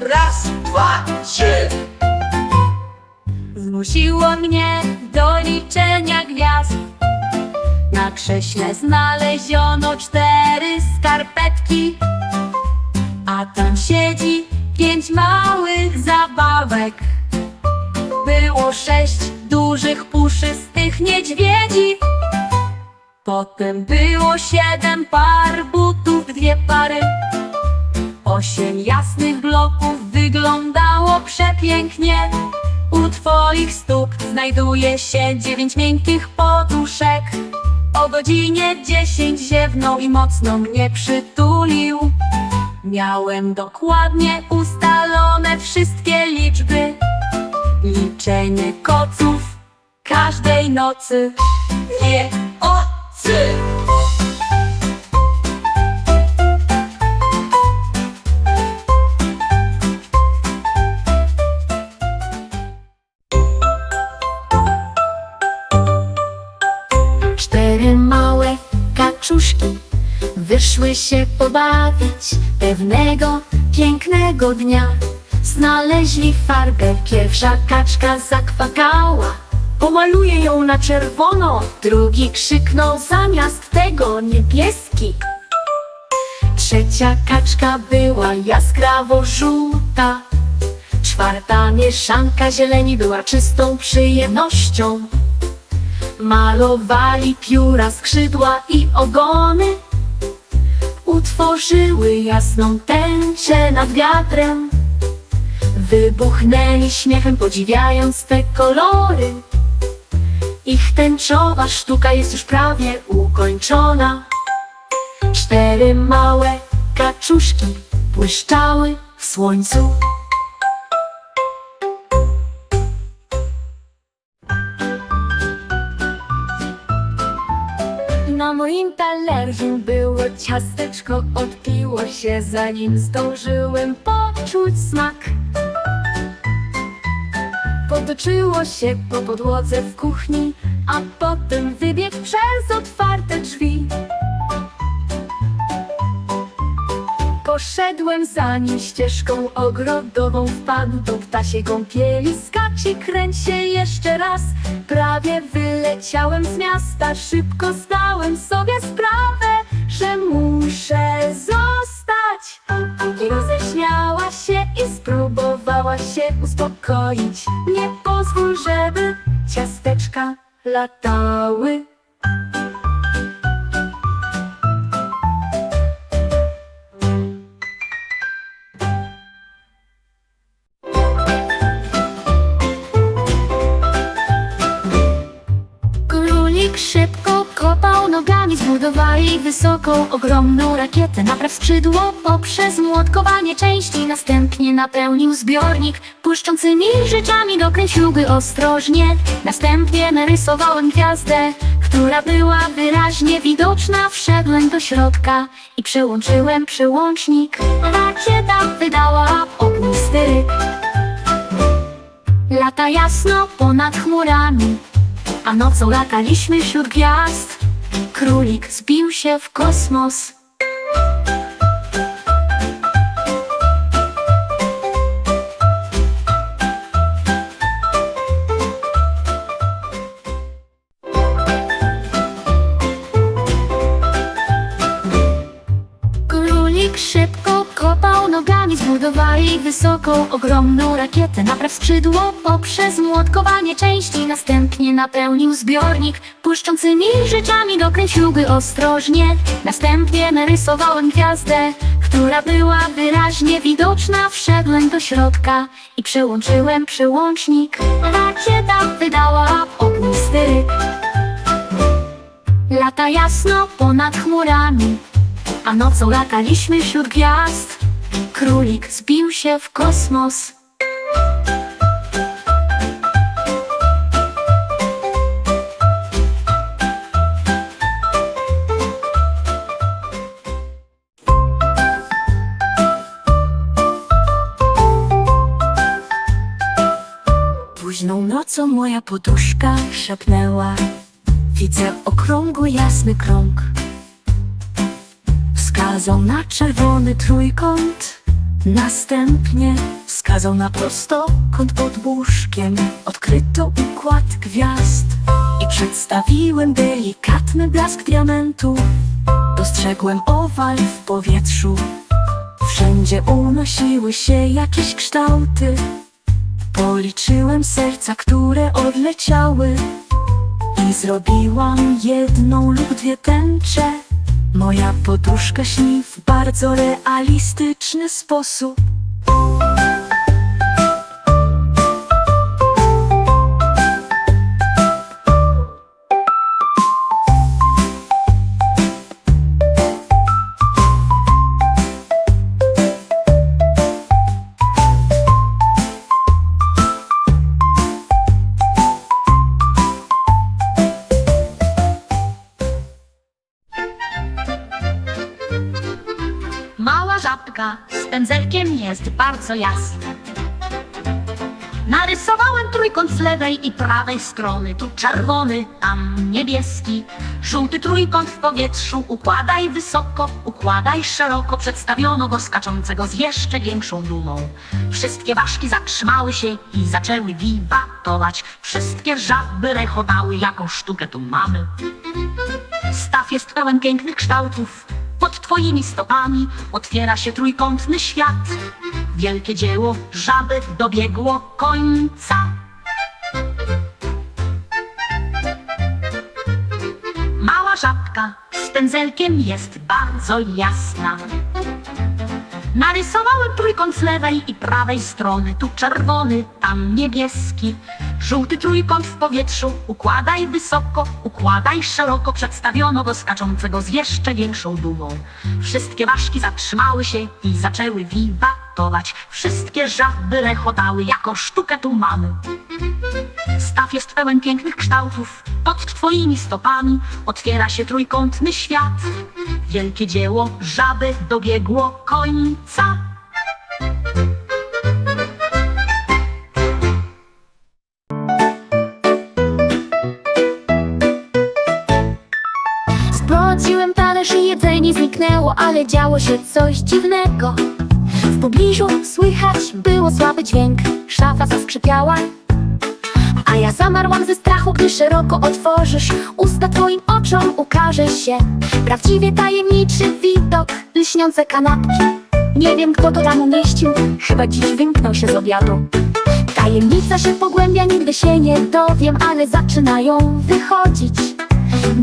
Raz, dwa, trzy. Zmusiło mnie do liczenia gwiazd. Na krześle znaleziono cztery skarpetki, a tam siedzi pięć małych zabawek. Było sześć dużych, puszystych niedźwiedzi. Potem było siedem par butów, dwie pary. Osiem jasnych bloków wyglądało przepięknie. U twoich stóp znajduje się dziewięć miękkich poduszek. O godzinie dziesięć ziewnął i mocno mnie przytulił. Miałem dokładnie ustalone wszystkie liczby. Liczenie koców każdej nocy. Nie wyszły się pobawić pewnego pięknego dnia. Znaleźli farbę, pierwsza kaczka zakwakała. Pomaluję ją na czerwono, drugi krzyknął zamiast tego niebieski. Trzecia kaczka była jaskrawo żółta. Czwarta mieszanka zieleni była czystą przyjemnością. Malowali pióra, skrzydła i ogony Utworzyły jasną tęczę nad wiatrem. Wybuchnęli śmiechem, podziwiając te kolory. Ich tęczowa sztuka jest już prawie ukończona. Cztery małe kaczuszki błyszczały w słońcu Na moim talerzu było ciasteczko, odpiło się zanim zdążyłem poczuć smak. Potoczyło się po podłodze w kuchni, a potem wybiegł przez otwarte Poszedłem za nim ścieżką ogrodową, wpadł do ptasiej kąpieli, skacz i kręć się jeszcze raz. Prawie wyleciałem z miasta, szybko zdałem sobie sprawę, że muszę zostać. I roześmiała się i spróbowała się uspokoić. Nie pozwól, żeby ciasteczka latały. Nogami, zbudowali wysoką, ogromną rakietę. Napraw skrzydło poprzez młotkowanie części, następnie napełnił zbiornik błyszczącymi rzeczami, dokręcił go ostrożnie. Następnie narysowałem gwiazdę, która była wyraźnie widoczna. Wszedłem do środka i przełączyłem przełącznik. Rakieta wydała ognisty ryk. Lata jasno ponad chmurami a nocą lataliśmy wśród gwiazd. Królik zbił się w kosmos. Nogami, zbudowali wysoką, ogromną rakietę. Napraw skrzydło poprzez młotkowanie części, następnie napełnił zbiornik błyszczącymi rzeczami, dokręcił go ostrożnie. Następnie narysowałem gwiazdę, która była wyraźnie widoczna. Wszedłem do środka i przełączyłem przełącznik. Rakieta wydała ognisty ryk. Lata jasno ponad chmurami a nocą lataliśmy wśród gwiazd. Królik zbił się w kosmos. Późną nocą moja poduszka szepnęła Widzę okrągły, jasny krąg Wskazał na czerwony trójkąt Następnie wskazał na prostokąt pod łóżkiem Odkryto układ gwiazd I przedstawiłem delikatny blask diamentu. Dostrzegłem owal w powietrzu. Wszędzie unosiły się jakieś kształty. Policzyłem serca, które odleciały I zrobiłam jedną lub dwie tęcze Moja poduszka śni w bardzo realistyczny sposób jest bardzo jasna. Narysowałem trójkąt z lewej i prawej strony. Tu czerwony, tam niebieski. Żółty trójkąt w powietrzu. Układaj wysoko, układaj szeroko. Przedstawiono go skaczącego z jeszcze większą dumą. Wszystkie ważki zatrzymały się i zaczęły wiwatować. Wszystkie żaby rechotały, jaką sztukę tu mamy. Staw jest pełen pięknych kształtów. Pod twoimi stopami otwiera się trójkątny świat. Wielkie dzieło żaby dobiegło końca. Mała żabka z pędzelkiem jest bardzo jasna. Narysowałem trójkąt z lewej i prawej strony. Tu czerwony, tam niebieski. Żółty trójkąt w powietrzu. Układaj wysoko, układaj szeroko. Przedstawiono go skaczącego z jeszcze większą dumą. Wszystkie ważki zatrzymały się i zaczęły wiwatować. Wszystkie żaby rechotały, jaką sztukę tu mamy. Staw jest pełen pięknych kształtów. Pod twoimi stopami otwiera się trójkątny świat. Wielkie dzieło żaby dobiegło końca. Zniknęło, ale działo się coś dziwnego. W pobliżu słychać było słaby dźwięk, szafa zaskrzypiała. A ja zamarłam ze strachu, gdy szeroko otworzysz usta twoim oczom ukaże się prawdziwie tajemniczy widok, lśniące kanapki. Nie wiem kto to tam umieścił, chyba dziś wymknął się z obiadu. Tajemnica się pogłębia, nigdy się nie dowiem, ale zaczynają wychodzić.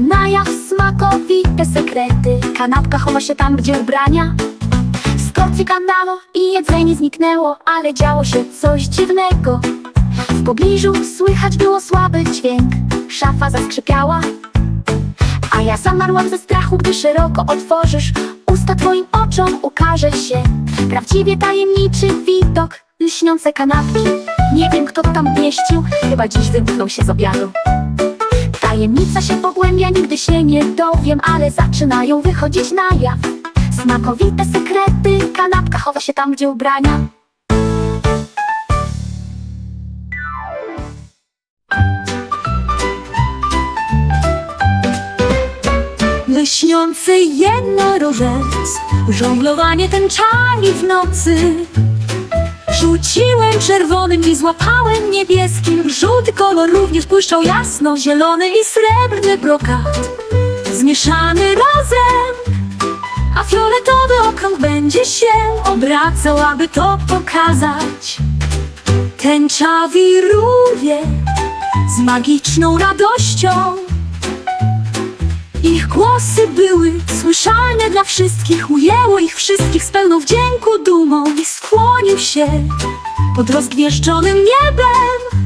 Na jaw smakowite sekrety. Kanapka chowa się tam, gdzie ubrania. Z porcji kanału i jedzenie zniknęło Ale działo się coś dziwnego. W pobliżu słychać było słaby dźwięk. Szafa zaskrzypiała. A ja zamarłam ze strachu, gdy szeroko otworzysz Usta twoim oczom ukaże się Prawdziwie tajemniczy widok Lśniące kanapki. Nie wiem kto to tam mieścił Chyba dziś wymknął się z obiadu Tajemnica się pogłębia, nigdy się nie dowiem, ale zaczynają wychodzić na jaw. Smakowite sekrety, kanapka chowa się tam, gdzie ubrania. Lśniący jednorożec, żonglowanie tęczami w nocy. Rzuciłem czerwonym i złapałem niebieskim. Żółty kolor również błyszczał jasno Zielony i srebrny brokat. Zmieszany razem A fioletowy okrąg będzie się obracał Aby to pokazać. Tęcza wiruje Z magiczną radością ich głosy były słyszalne dla wszystkich Ujęło ich wszystkich z pełną wdzięku dumą I skłonił się pod rozgwieżdżonym niebem.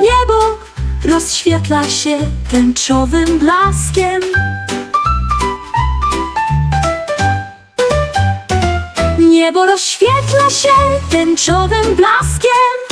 Niebo rozświetla się tęczowym blaskiem. Niebo rozświetla się tęczowym blaskiem